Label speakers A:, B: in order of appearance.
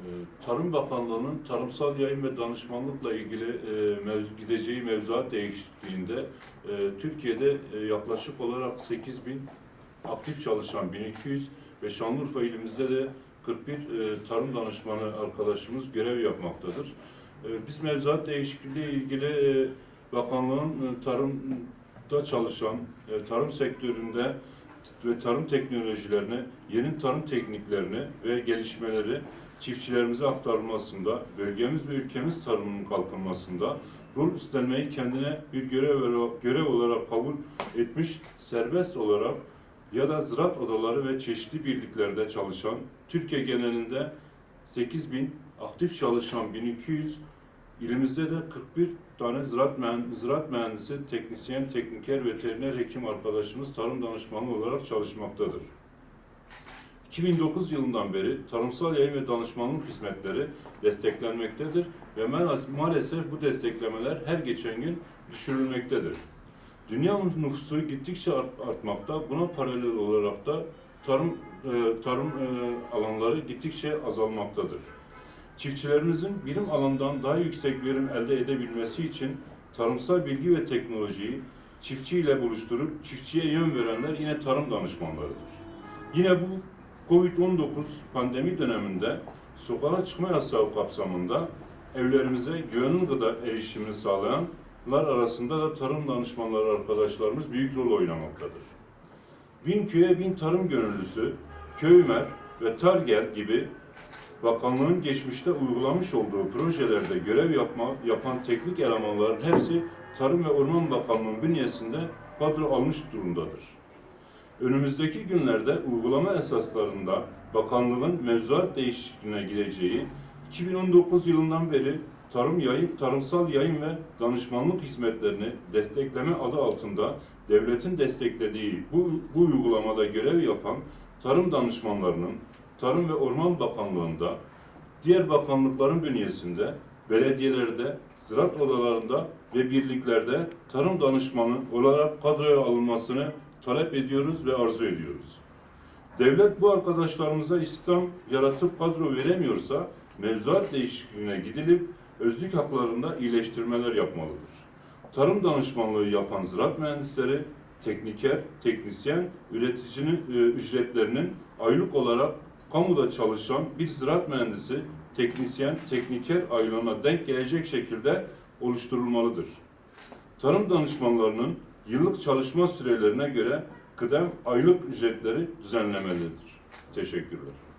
A: Ee, Tarım Bakanlığı'nın tarımsal yayın ve danışmanlıkla ilgili e, mevzu, gideceği mevzuat değişikliğinde e, Türkiye'de e, yaklaşık olarak 8 bin aktif çalışan 1200 ve Şanlıurfa ilimizde de 41 e, tarım danışmanı arkadaşımız görev yapmaktadır. E, biz mevzuat değişikliği ile ilgili e, bakanlığın e, tarımda çalışan, e, tarım sektöründe ve tarım teknolojilerini, yeni tarım tekniklerini ve gelişmeleri çiftçilerimize aktarılmasında, bölgemiz ve ülkemiz tarımının kalkınmasında rol üstlenmeyi kendine bir görev, görev olarak kabul etmiş, serbest olarak ya da ziraat odaları ve çeşitli birliklerde çalışan, Türkiye genelinde 8 bin aktif çalışan 1200, ilimizde de 41 tane ziraat, mühen- ziraat mühendisi, teknisyen, tekniker, veteriner hekim arkadaşımız tarım danışmanı olarak çalışmaktadır. 2009 yılından beri tarımsal yayın ve danışmanlık hizmetleri desteklenmektedir ve ma- maalesef bu desteklemeler her geçen gün düşürülmektedir. Dünya nüfusu gittikçe art- artmakta. Buna paralel olarak da tarım e, tarım e, alanları gittikçe azalmaktadır. Çiftçilerimizin bilim alanından daha yüksek verim elde edebilmesi için tarımsal bilgi ve teknolojiyi çiftçi ile buluşturup çiftçiye yön verenler yine tarım danışmanlarıdır. Yine bu Covid-19 pandemi döneminde sokağa çıkma yasağı kapsamında evlerimize güvenli gıda erişimini sağlayanlar arasında da tarım danışmanları arkadaşlarımız büyük rol oynamaktadır. Bin köye bin tarım gönüllüsü, Köymer ve Targel gibi bakanlığın geçmişte uygulamış olduğu projelerde görev yapma, yapan teknik elemanların hepsi Tarım ve Orman Bakanlığı bünyesinde kadro almış durumdadır. Önümüzdeki günlerde uygulama esaslarında bakanlığın mevzuat değişikliğine gideceği 2019 yılından beri tarım yayın, tarımsal yayın ve danışmanlık hizmetlerini destekleme adı altında devletin desteklediği bu, bu uygulamada görev yapan tarım danışmanlarının Tarım ve Orman Bakanlığı'nda, diğer bakanlıkların bünyesinde, belediyelerde, ziraat odalarında ve birliklerde tarım danışmanı olarak kadroya alınmasını talep ediyoruz ve arzu ediyoruz. Devlet bu arkadaşlarımıza istihdam yaratıp kadro veremiyorsa mevzuat değişikliğine gidilip özlük haklarında iyileştirmeler yapmalıdır. Tarım danışmanlığı yapan ziraat mühendisleri, tekniker, teknisyen, üreticinin e, ücretlerinin aylık olarak kamuda çalışan bir ziraat mühendisi, teknisyen, tekniker aylığına denk gelecek şekilde oluşturulmalıdır. Tarım danışmanlarının yıllık çalışma sürelerine göre kıdem aylık ücretleri düzenlemelidir. Teşekkürler.